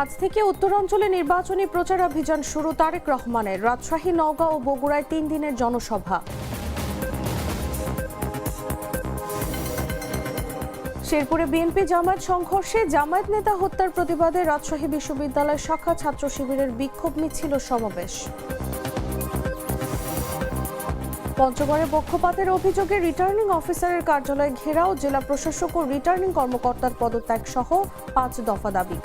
আজ থেকে উত্তরাঞ্চলে নির্বাচনী প্রচারাভিযান শুরু তারেক রহমানের। রাজশাহী, নওগাঁ ও বগুড়ায় তিন দিনের জনসভা। শেরপুরে বিএনপি জামায়াত সংঘর্ষে জামায়াত নেতা হত্যার প্রতিবাদে রাজশাহী বিশ্ববিদ্যালয় শাখা ছাত্র শিবিরের বিক্ষোভ মিছিল সমাবেশ। পঞ্চগড়ে পক্ষপাতের অভিযোগে রিটার্নিং অফিসারের কার্যালয় ঘেরাও, জেলা প্রশাসক ও রিটার্নিং কর্মকর্তার পদত্যাগ সহ পাঁচ দফা দাবি।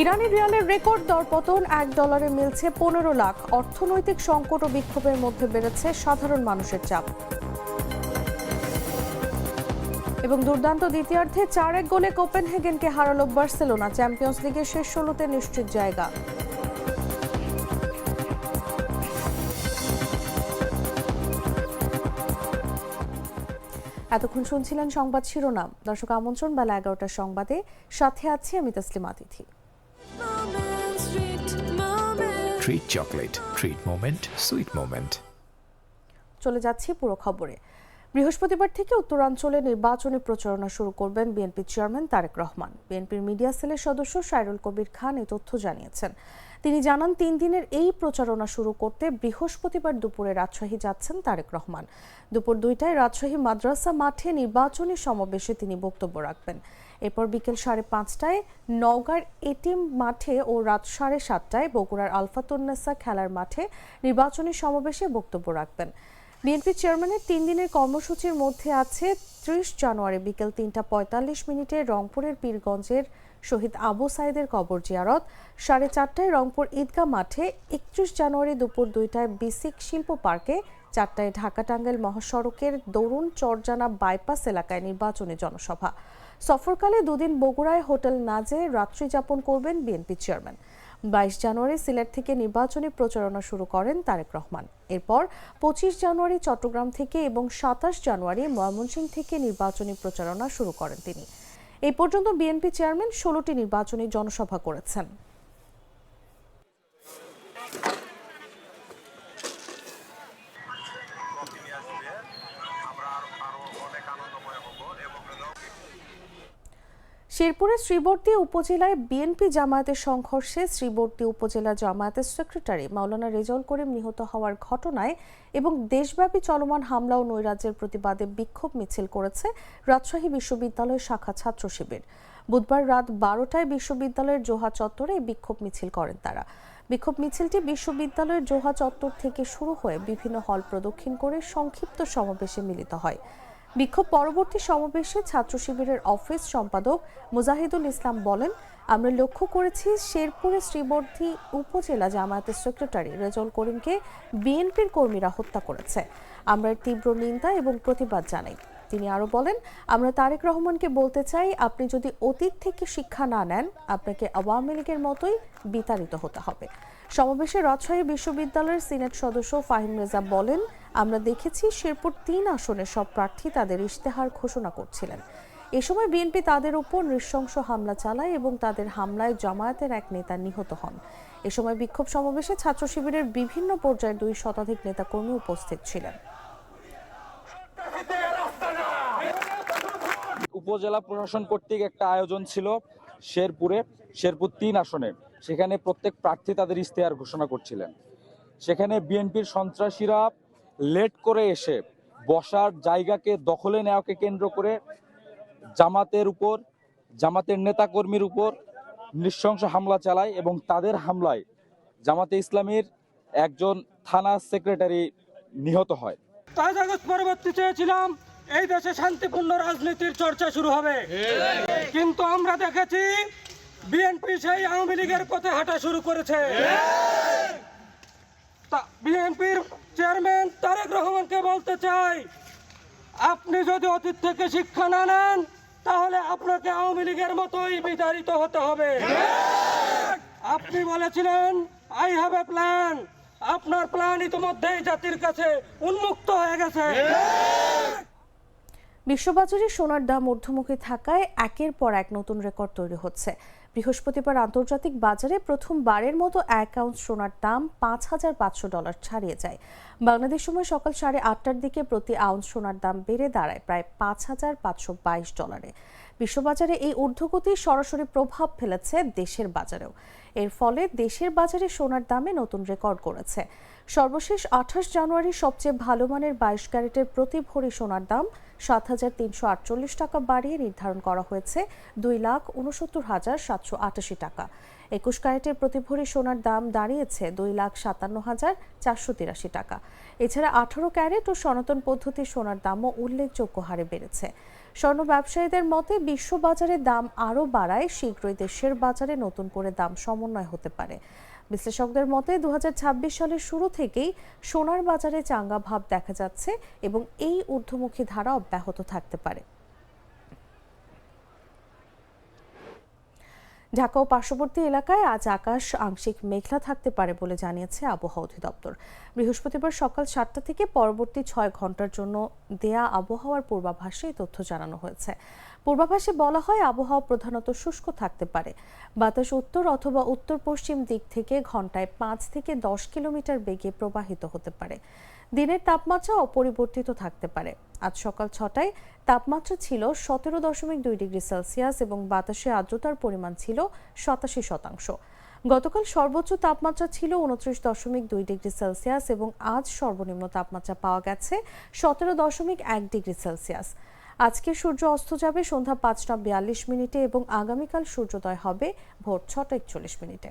ইরানি রিয়ালের রেকর্ড দরপতন এক ডলারে মিলছে পনেরো লাখ। অর্থনৈতিক সংকট ও বিক্ষোভের মধ্যে বেড়েছে সাধারণ মানুষের চাপ। এবং দুর্দান্ত দ্বিতীয়ার্ধে চার এক গোলে কোপেনহেগেনকে হারালো বার্সেলোনা, চ্যাম্পিয়ন্স লিগের শেষ ষোলোতে নিশ্চিত জায়গা। এতক্ষণ শুনছিলেন সংবাদ শিরোনাম। দর্শক আমন্ত্রণ, বেলা এগারোটার সংবাদে। সাথে আছি আমি তসলিমা তিথি Treat chocolate. Treat moment. Sweet moment. চলে যাচ্ছি পুরো খবরে বৃহস্পতিবার থেকে উত্তরাঞ্চলে নির্বাচনী প্রচারণা শুরু করবেন বিএনপি চেয়ারম্যান তারেক রহমান বিএনপির মিডিয়া সেলের সদস্য সাইরুল কবির খান এই তথ্য জানিয়েছেন তিনি জানান তিন দিনের এই প্রচারণা শুরু করতে বৃহস্পতিবার দুপুরে রাজশাহী যাচ্ছেন তারেক রহমান দুপুর দুইটায় রাজশাহী মাদ্রাসা মাঠে নির্বাচনী সমাবেশে তিনি বক্তব্য রাখবেন এরপর বিকেল সাড়ে পাঁচটায় নওগাঁর এটিএম মাঠে ও রাত সাড়ে সাতটায় বগুড়ার আলফাতুন্নেসা খেলার মাঠে নির্বাচনী সমাবেশে বক্তব্য রাখবেন। বিএনপি চেয়ারম্যানের তিন দিনের কর্মসূচির মধ্যে আছে ত্রিশ জানুয়ারি বিকেল তিনটা পঁয়তাল্লিশ মিনিটে রংপুরের পীরগঞ্জের শহীদ আবু সাইদের কবর জিয়ারত, সাড়ে চারটায় রংপুর ঈদগাহ মাঠে একত্রিশ জানুয়ারি দুপুর দুইটায় বিসিক শিল্প পার্কে, চারটায় ঢাকা টাঙ্গাইল মহাসড়কের দরুন চরজানা বাইপাস এলাকায় নির্বাচনী জনসভা। সফরকালে দুদিন বগুড়ায় হোটেল নাজে রাত্রি যাপন করবেন বিএনপি চেয়ারম্যান। বাইশ জানুয়ারি সিলেট থেকে নির্বাচনী প্রচারণা শুরু করেন তারেক রহমান। এরপর পঁচিশ জানুয়ারি চট্টগ্রাম থেকে এবং সাতাশ জানুয়ারি ময়মনসিংহ থেকে নির্বাচনী প্রচারণা শুরু করেন তিনি। এই পর্যন্ত বিএনপি চেয়ারম্যান ষোলোটি নির্বাচনী জনসভা করেছেন। শেরপুরের শ্রীবর্তী উপজেলায় বিএনপি জামায়াতের সংঘর্ষে শ্রীবর্তী উপজেলা জামায়াতের সেক্রেটারি মাওলানা রেজাউল করিম নিহত হওয়ার ঘটনায় এবং দেশব্যাপী চলমান হামলা ও নৈরাজ্যের প্রতিবাদে বিক্ষোভ মিছিল করেছে রাজশাহী বিশ্ববিদ্যালয়ের শাখা ছাত্র শিবির। বুধবার রাত বারোটায় বিশ্ববিদ্যালয়ের জোহা চত্বরে বিক্ষোভ মিছিল করেন তারা। বিক্ষোভ মিছিলটি বিশ্ববিদ্যালয়ের জোহা চত্বর থেকে শুরু হয়ে বিভিন্ন হল প্রদক্ষিণ করে সংক্ষিপ্ত সমাবেশে মিলিত হয়। বিক্ষোভ পরবর্তী সমাবেশে ছাত্র শিবিরের অফিস সম্পাদক মুজাহিদুল ইসলাম বলেন, আমরা লক্ষ্য করেছি শেরপুরে শ্রীবর্ধী উপজেলা জামায়াতের সেক্রেটারি রেজল করিমকে বিএনপির কর্মীরা হত্যা করেছে। আমরা তীব্র নিন্দা এবং প্রতিবাদ জানাই। তিনি আরও বলেন, আমরা তারেক রহমানকে বলতে চাই, আপনি যদি অতীত থেকে শিক্ষা না নেন, আপনাকে আওয়ামী লীগের মতোই বিতাড়িত হতে হবে। সমাবেশে রাজশাহী বিশ্ববিদ্যালয়ের সিনেট সদস্য ফাহিম রেজা বলেন আমরা দেখেছি শেরপুর তিন আসনে সব প্রার্থী তাদের ইশতেহার ঘোষণা করছিলেন। এ সময় বিএনপি তাদের উপর নৃশংস হামলা চালায় এবং তাদের হামলায় জামায়াতের এক নেতা নিহত হন। এ সময় বিক্ষোভ সমাবেশে ছাত্র শিবিরের বিভিন্ন পর্যায়ে দুই শতাধিক নেতাকর্মী উপস্থিত ছিলেন। উপজেলা প্রশাসন কর্তৃক একটা আয়োজন ছিল শেরপুরে, শেরপুর তিন আসনে। সেখানে প্রত্যেক প্রার্থী তাদের ইশতেহার ঘোষণা করছিলেন। সেখানে বিএনপির সন্ত্রাসীরা লেট করে এসে বসার জায়গাকে দখলে নেওয়াকে কেন্দ্র করে জামাতের উপর, জামাতের নেতাকর্মীর উপর নৃশংস হামলা চালায় এবং তাদের হামলায় জামাতে ইসলামীর একজন থানা সেক্রেটারি নিহত হয়। পাঁচ আগস্ট পরবর্তী চেয়েছিলাম, এই দেশে শান্তিপূর্ণ রাজনীতির চর্চা শুরু হবে। কিন্তু আমরা দেখেছি, বিএনপি সেই আওয়ামী লীগের পথে হাঁটা শুরু করেছে। বিএনপির চেয়ারম্যান তারেক রহমানকে বলতে চাই, আপনি যদি অতীত থেকে শিক্ষা না নেন, তাহলে আপনাকে আওয়ামী লীগের মতোই বিতাড়িত হতে হবে। আপনি বলেছিলেন আই হ্যাভ এ প্ল্যান আপনার প্ল্যান ইতিমধ্যেই জাতির কাছে উন্মুক্ত হয়ে গেছে। বিশ্ববাজারে সোনার দাম ঊর্ধ্বমুখী থাকায় একের পর এক নতুন রেকর্ড তৈরি হচ্ছে। বৃহস্পতিবার আন্তর্জাতিক বাজারে প্রথমবারের মতো এক আউন্স সোনার দাম পাঁচ হাজার পাঁচশো ডলার ছাড়িয়ে যায়। বাংলাদেশ সময় সকাল সাড়ে আটটার দিকে প্রতি আউন্স সোনার দাম বেড়ে দাঁড়ায় প্রায় পাঁচ হাজার পাঁচশো বাইশ ডলারে। বিশ্ববাজারে এই ঊর্ধ্বগতি সরাসরি প্রভাব ফেলেছে দেশের বাজারেও। এর ফলে দেশের বাজারে সোনার দামে নতুন রেকর্ড করেছে সর্বশেষ আঠাশ জানুয়ারি সবচেয়ে ভালো মানের বাইশ ক্যারেটের প্রতি ভরি সোনার দাম সাত হাজার তিনশো আটচল্লিশ টাকা বাড়িয়ে নির্ধারণ করা হয়েছে দুই লাখ উনসত্তর হাজার সাতশো আটাশি টাকা। একুশ ক্যারেটের প্রতি ভরি সোনার দাম দাঁড়িয়েছে দুই লাখ সাতান্ন হাজার চারশো তিরাশি টাকা। এছাড়া আঠারো ক্যারেট ও সনাতন পদ্ধতির সোনার দামও উল্লেখযোগ্য হারে বেড়েছে। স্বর্ণ ব্যবসায়ীদের মতে বিশ্ববাজারে দাম আরও বাড়ায়, শীঘ্রই দেশের বাজারে নতুন করে দাম সমন্বয় হতে পারে। বিশ্লেষকদের মতে দু হাজার ছাব্বিশ সালের শুরু থেকেই সোনার বাজারে চাঙ্গা ভাব দেখা যাচ্ছে এবং এই ঊর্ধ্বমুখী ধারা অব্যাহত থাকতে পারে। ঢাকা ও পার্শ্ববর্তী এলাকায় আজ আকাশ আংশিক মেঘলা থাকতে পারে বলে জানিয়েছে আবহাওয়া অধিদপ্তর। বৃহস্পতিবার সকাল সাতটা থেকে পরবর্তী ছয় ঘণ্টার জন্য দেয়া আবহাওয়ার পূর্বাভাসে তথ্য জানানো হয়েছে। পূর্বাভাসে বলা হয়, আবহাওয়া প্রধানত শুষ্ক থাকতে পারে। বাতাস উত্তর অথবা উত্তর পশ্চিম দিক থেকে ঘন্টায় পাঁচ থেকে দশ কিলোমিটার বেগে প্রবাহিত হতে পারে। দিনের তাপমাত্রা অপরিবর্তিত থাকতে পারে। আজ সকাল ছটায় তাপমাত্রা ছিল সতেরো দশমিক দুই ডিগ্রি সেলসিয়াস এবং বাতাসে আর্দ্রতার পরিমাণ ছিল সাতাশি শতাংশ। গতকাল সর্বোচ্চ তাপমাত্রা ছিল উনত্রিশ দশমিক দুই ডিগ্রি সেলসিয়াস এবং আজ সর্বনিম্ন তাপমাত্রা পাওয়া গেছে সতেরো দশমিক এক ডিগ্রি সেলসিয়াস। আজকে সূর্য অস্ত যাবে সন্ধ্যা পাঁচটা বিয়াল্লিশ মিনিটে এবং আগামীকাল সূর্যোদয় হবে ভোর ছটা একচল্লিশ মিনিটে।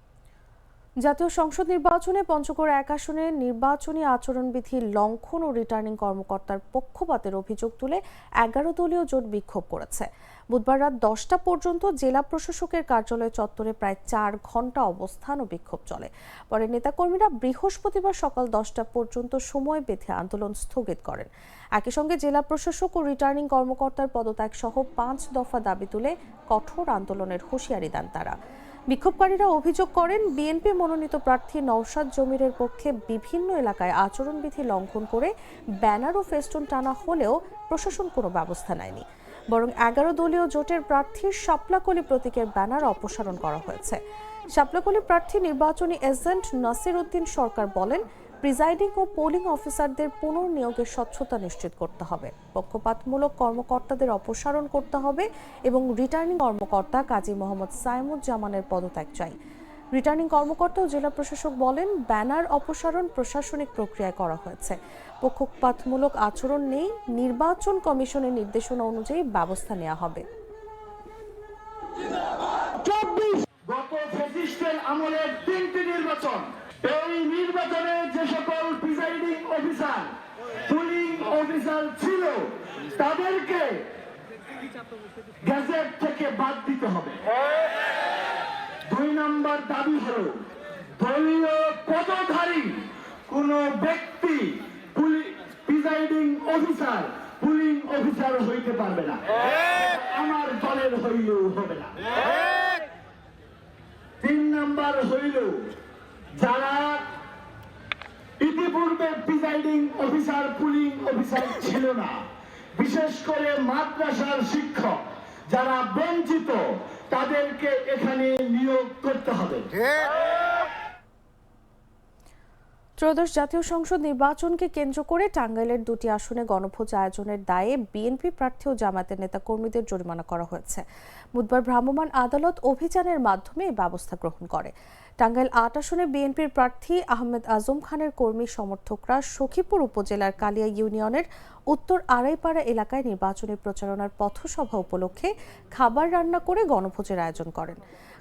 জাতীয় সংসদ নির্বাচনে পঞ্চগড় এক আসনে নির্বাচনী আচরণবিধি লঙ্ঘন ও রিটার্নিং কর্মকর্তার পক্ষপাতের অভিযোগ তুলে এগারো দলীয় জোট বিক্ষোভ করেছে। বুধবার রাত দশটা পর্যন্ত জেলা প্রশাসকের কার্যালয় চত্বরে প্রায় চার ঘণ্টা অবস্থান ও বিক্ষোভ চলে। পরে নেতাকর্মীরা বৃহস্পতিবার সকাল দশটা পর্যন্ত সময় বেঁধে আন্দোলন স্থগিত করেন। একই সঙ্গে জেলা প্রশাসক ও রিটার্নিং কর্মকর্তার পদত্যাগ সহ পাঁচ দফা দাবি তুলে কঠোর আন্দোলনের হুঁশিয়ারি দেন তারা। বিক্ষোভকারীরা অভিযোগ করেন, বিএনপি মনোনীত প্রার্থী নওশাদ জমিরের পক্ষে বিভিন্ন এলাকায় আচরণবিধি লঙ্ঘন করে ব্যানার ও ফেস্টুন টানা হলেও প্রশাসন কোনো ব্যবস্থা নেয়নি। বরং এগারো দলীয় জোটের প্রার্থীর সাপলাকলি প্রতীকের ব্যানার অপসারণ করা হয়েছে। সাপলাকলি প্রার্থী নির্বাচনী এজেন্ট নাসির উদ্দিন সরকার বলেন প্রিজাইডিং ও পোলিং অফিসারদের পুনর্নিয়োগের স্বচ্ছতা নিশ্চিত করতে হবে। পক্ষপাতমূলক কর্মকর্তাদের অপসারণ করতে হবে এবং রিটার্নিং কর্মকর্তা কাজী মোহাম্মদ সাইমুজ্জামানের পদত্যাগ চাই। রিটার্নিং কর্মকর্তা ও জেলা প্রশাসক বলেন, ব্যানার অপসারণ প্রশাসনিক প্রক্রিয়ায় করা হয়েছে। পক্ষপাতমূলক আচরণ নেই, নির্বাচন কমিশনের নির্দেশনা অনুযায়ী ব্যবস্থা নেওয়া হবে। গত আমলের তিনটি নির্বাচন এই নির্বাচনে যে সকল প্রিসাইডিং অফিসার পুলিং অফিসার ছিল, তাদেরকে গ্যাজেট থেকে বাদ দিতে হবে। দুই নম্বর দাবি হল, দলীয় পদধারী কোন ব্যক্তি প্রিসাইডিং অফিসার পুলিং অফিসার হইতে পারবে না। আমার দলের হইলেও হবে না। তিন নাম্বার হইল যারা ইতিপূর্বে প্রিসাইডিং অফিসার, পুলিং অফিসার ছিল না, বিশেষ করে মাদ্রাসার শিক্ষক যারা বঞ্চিত, তাদেরকে এখানে নিয়োগ করতে হবে। ত্রয়োদশ জাতীয় সংসদ নির্বাচনকে কেন্দ্র করে টাঙ্গাইলের দুটি আসনে গণভোজ আয়োজনের দায়ে বিএনপি প্রার্থী ও জামায়াতের নেতা কর্মীদের জরিমানা করা হয়েছে। বুধবার ভ্রাম্যমাণ আদালত অভিযানের মাধ্যমে এই ব্যবস্থা গ্রহণ করে। টাঙ্গাইল আট আসনে বিএনপির প্রার্থী আহমেদ আজম খানের কর্মী সমর্থকরা সখীপুর উপজেলার কালিয়া ইউনিয়নের উত্তর আড়াইপাড়া এলাকায় নির্বাচনী প্রচারণার পথসভা উপলক্ষে খাবার রান্না করে গণভোজের আয়োজন করেন।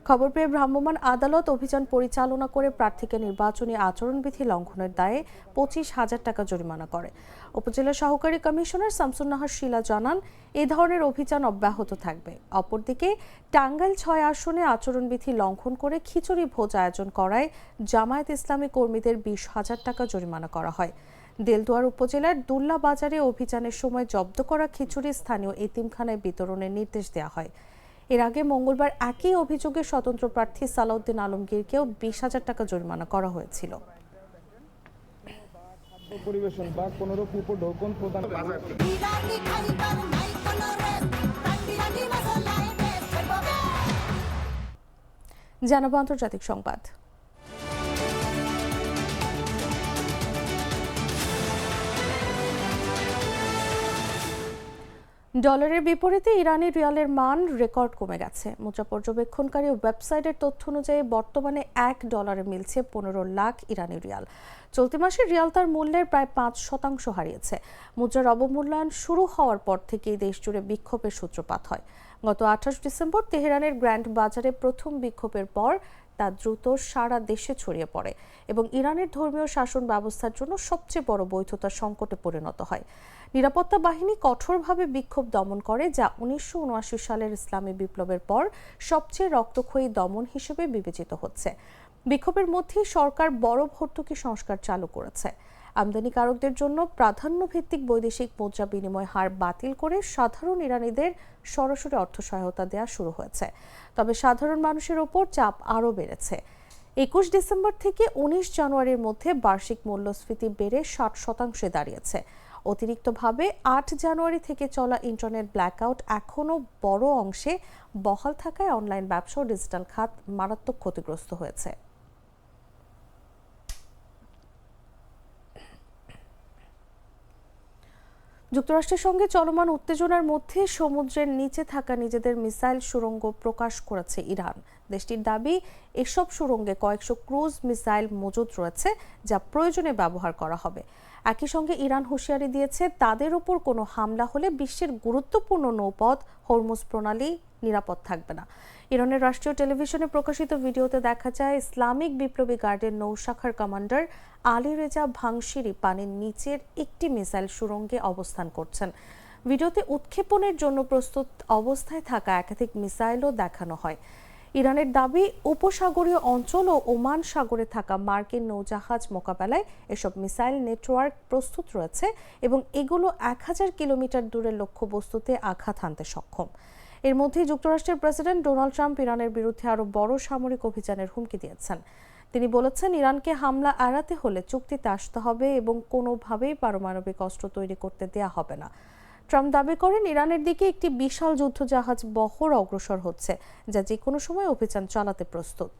খবর পেয়ে ভ্রাম্যমাণ আদালত অভিযান পরিচালনা করে প্রার্থীকে নির্বাচনী আচরণবিধি লঙ্ঘনের দায়ে পঁচিশ হাজার টাকা জরিমানা করে। উপজেলা সহকারী কমিশনার শামসুন্নাহার শিলা জানান, এ ধরনের অভিযান অব্যাহত থাকবে। অপরদিকে, টাঙ্গাইল ছয় আসনে আচরণবিধি লঙ্ঘন করে খিচুড়ি ভোজ আয়োজন করায় জামায়াত ইসলামী কর্মীদের বিশ হাজার টাকা জরিমানা করা হয়। দেলদুয়ার উপজেলার দুল্লা বাজারে অভিযানের সময় জব্দ করা খিচুড়ি স্থানীয় এতিমখানায় বিতরণের নির্দেশ দেওয়া হয়। এর আগে মঙ্গলবার একই অভিযোগে স্বতন্ত্র প্রার্থী সালাউদ্দিন আলমগীরকেও বিশ হাজার টাকা জরিমানা করা হয়েছিল। পরিবেশন বা উপঢৌকন প্রদান জানাব আন্তর্জাতিক সংবাদ। ডলারের বিপরীতে ইরানি রিয়ালের মান রেকর্ড কমে গেছে। মুদ্রা পর্যবেক্ষণকারী ওয়েবসাইটের তথ্য অনুযায়ী বর্তমানে এক ডলারে মিলছে পনেরো লাখ ইরানি রিয়াল। চলতি মাসে রিয়াল তার মূল্যের প্রায় পাঁচ শতাংশ হারিয়েছে। মুদ্রার অবমূল্যায়ন শুরু হওয়ার পর থেকেই দেশ জুড়ে বিক্ষোভের সূত্রপাত হয়। গত আঠাশ ডিসেম্বর তেহরানের গ্র্যান্ড বাজারে প্রথম বিক্ষোভের পর তা দ্রুত সারা দেশে ছড়িয়ে পড়ে এবং ইরানের ধর্মীয় শাসন ব্যবস্থার জন্য সবচেয়ে বড় বৈধতা সংকটে পরিণত হয়। নিরাপত্তা বাহিনী কঠোরভাবে বিক্ষোভ দমন করে, যা উনিশশো উনআশি সালের ইসলামী বিপ্লবের পর সবচেয়ে রক্তক্ষয়ী দমন হিসেবে বিবেচিত হচ্ছে। বিক্ষোভের মধ্যেই সরকার বড় ভর্তুকি সংস্কার চালু করেছে। আমদানিকারকদের জন্য প্রাধান্য ভিত্তিক বৈদেশিক মুদ্রা বিনিময় হার বাতিল করে সাধারণ ইরানিদের সরাসরি অর্থ সহায়তা দেওয়া শুরু হয়েছে। তবে সাধারণ মানুষের ওপর চাপ আরও বেড়েছে। একুশ ডিসেম্বর থেকে উনিশ জানুয়ারির মধ্যে বার্ষিক মূল্যস্ফীতি বেড়ে ষাট শতাংশে দাঁড়িয়েছে। অতিরিক্তভাবে আট জানুয়ারি থেকে চলা ইন্টারনেট ব্ল্যাকআউট এখনও বড় অংশে বহাল থাকায় অনলাইন ব্যবসা ও ডিজিটাল খাত মারাত্মক ক্ষতিগ্রস্ত হয়েছে। যুক্তরাষ্ট্রের সঙ্গে চলমান উত্তেজনার মধ্যে সমুদ্রের নিচে থাকা নিজেদের মিসাইল সুরঙ্গ প্রকাশ করেছে ইরান। দেশটির দাবি, এসব সুরঙ্গে কয়েকশো ক্রুজ মিসাইল মজুদ রয়েছে যা প্রয়োজনে ব্যবহার করা হবে। একই সঙ্গে ইরান হুঁশিয়ারি দিয়েছে তাদের ওপর কোনো হামলা হলে বিশ্বের গুরুত্বপূর্ণ নৌপথ, হরমুজ প্রণালী নিরাপদ থাকবে না। ইরানের রাষ্ট্রীয় টেলিভিশনে প্রকাশিত ভিডিওতে দেখা যায়, ইসলামিক বিপ্লবী গার্ডের নৌশাখার কমান্ডার আলী রেজা ভাংশিরি পানির নিচের একটি মিসাইল সুড়ঙ্গে অবস্থান করছেন। ভিডিওতে উৎক্ষেপণের জন্য প্রস্তুত অবস্থায় থাকা একাধিক মিসাইলও দেখানো হয়। ইরানের দাবি, উপসাগরীয় অঞ্চল ও ওমান সাগরে থাকা মার্কিন নৌজাহাজ মোকাবেলায় এসব মিসাইল নেটওয়ার্ক প্রস্তুত রয়েছে এবং এগুলো এক হাজার কিলোমিটার দূরের লক্ষ্যবস্তুতে আঘাত হানতে সক্ষম। এর মধ্যে যুক্তরাষ্ট্রের প্রেসিডেন্ট ডোনাল্ড ট্রাম্প ইরানের বিরুদ্ধে আরও বড় সামরিক অভিযানের হুমকি দিয়েছেন। তিনি বলেছেন, ইরানকে হামলা এড়াতে হলে চুক্তিতে আসতে হবে এবং কোনোভাবেই পারমাণবিক অস্ত্র তৈরি করতে দেয়া হবে না। ট্রাম্প দাবি করেন ইরানের দিকে একটি বিশাল যুদ্ধজাহাজ বহর অগ্রসর হচ্ছে, যা যে কোনো সময় অভিযান চালাতে প্রস্তুত।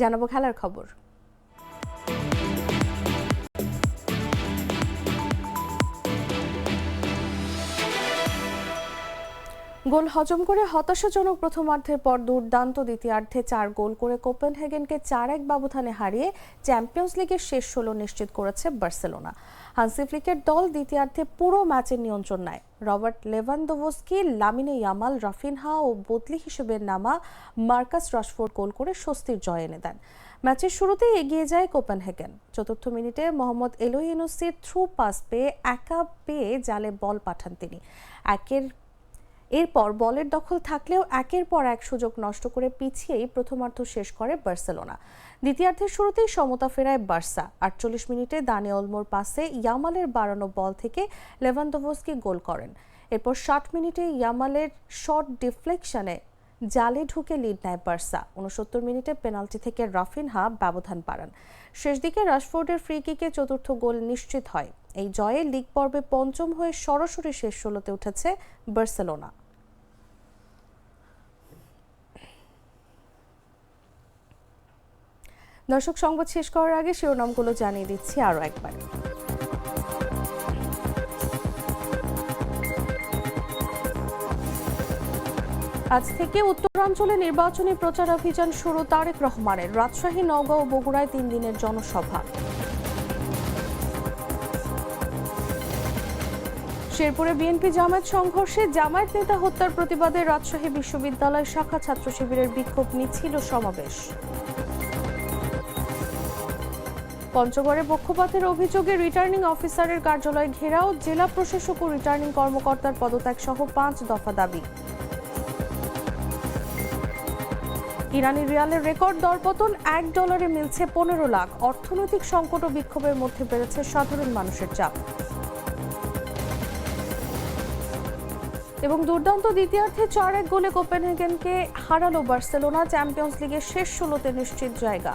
জানাব খেলার খবর। গোল হজম করে হতাশাজনক প্রথমার্ধের পর দুর্দান্ত দ্বিতীয়ার্ধে চার গোল করে কোপেনহেগেনকে চার এক ব্যবধানে হারিয়ে চ্যাম্পিয়ন্স লিগের শেষ ষোলো নিশ্চিত করেছে বার্সেলোনা। হান্সি ফ্লিকের দল দ্বিতীয়ার্ধে পুরো ম্যাচের নিয়ন্ত্রণ নেয়। Robert Lewandowski Lamine Yamal, Raphinha ও বদলি হিসেবে নামা মার্কাস রাশফোর্ড গোল করে স্বস্তির জয় এনে দেন। ম্যাচের শুরুতেই এগিয়ে যায় কোপেনহেগেন। চতুর্থ মিনিটে মোহাম্মদ এলোহিনুসির থ্রু পাস পেয়ে একা পেয়ে জালে বল পাঠান তিনি। একের এরপর বলের দখল থাকলেও একের পর এক সুযোগ নষ্ট করে পিছিয়েই প্রথমার্ধ শেষ করে বার্সেলোনা। দ্বিতীয়ার্ধের শুরুতেই সমতা ফেরায় বার্সা। আটচল্লিশ মিনিটে দানি অলমোর পাসে ইয়ামালের বাড়ানো বল থেকে লেভানদোভস্কি গোল করেন। এরপর ষাট মিনিটে ইয়ামালের শর্ট ডিফ্লেকশনে জালে ঢুকে লিড নেয় বার্সা। উনসত্তর মিনিটে পেনাল্টি থেকে রাফিনহা ব্যবধান বাড়ান। শেষ দিকে রাশফোর্ডের ফ্রি কিকে চতুর্থ গোল নিশ্চিত হয়। এই জয়ে লিগ পর্বে পঞ্চম হয়ে সরাসরি শেষ ষোলোতে উঠেছে বার্সেলোনা। দর্শক, সংবাদ শেষ করার আগে শিরোনামগুলো জানিয়ে দিচ্ছি আরও একবার। আজ থেকে উত্তরাঞ্চলে নির্বাচনী প্রচার অভিযান শুরু তারেক রহমানের। রাজশাহী, নওগাঁ ও বগুড়ায় তিন দিনের জনসভা। শেরপুরে বিএনপি জামায়াত সংঘর্ষে জামায়াত নেতা হত্যার প্রতিবাদে রাজশাহী বিশ্ববিদ্যালয় শাখা ছাত্র শিবিরের বিক্ষোভ, মিছিল সমাবেশ। পঞ্চগড়ে পক্ষপাতের অভিযোগে রিটার্নিং অফিসারের কার্যালয় ঘেরাও, জেলা প্রশাসক ও রিটার্নিং কর্মকর্তার পদত্যাগ সহ পাঁচ দফা দাবি। ইরানি রিয়ালের রেকর্ড দরপতন, এক ডলারে মিলছে পনেরো লাখ। অর্থনৈতিক সংকট ও বিক্ষোভের মধ্যে বেড়েছে সাধারণ মানুষের চাপ। এবং দুর্দান্ত দ্বিতীয়ার্ধে চার এক গোলে কোপেনহেগেনকে হারালো বার্সেলোনা, চ্যাম্পিয়ন্স লিগের শেষ ষোলোতে নিশ্চিত জায়গা।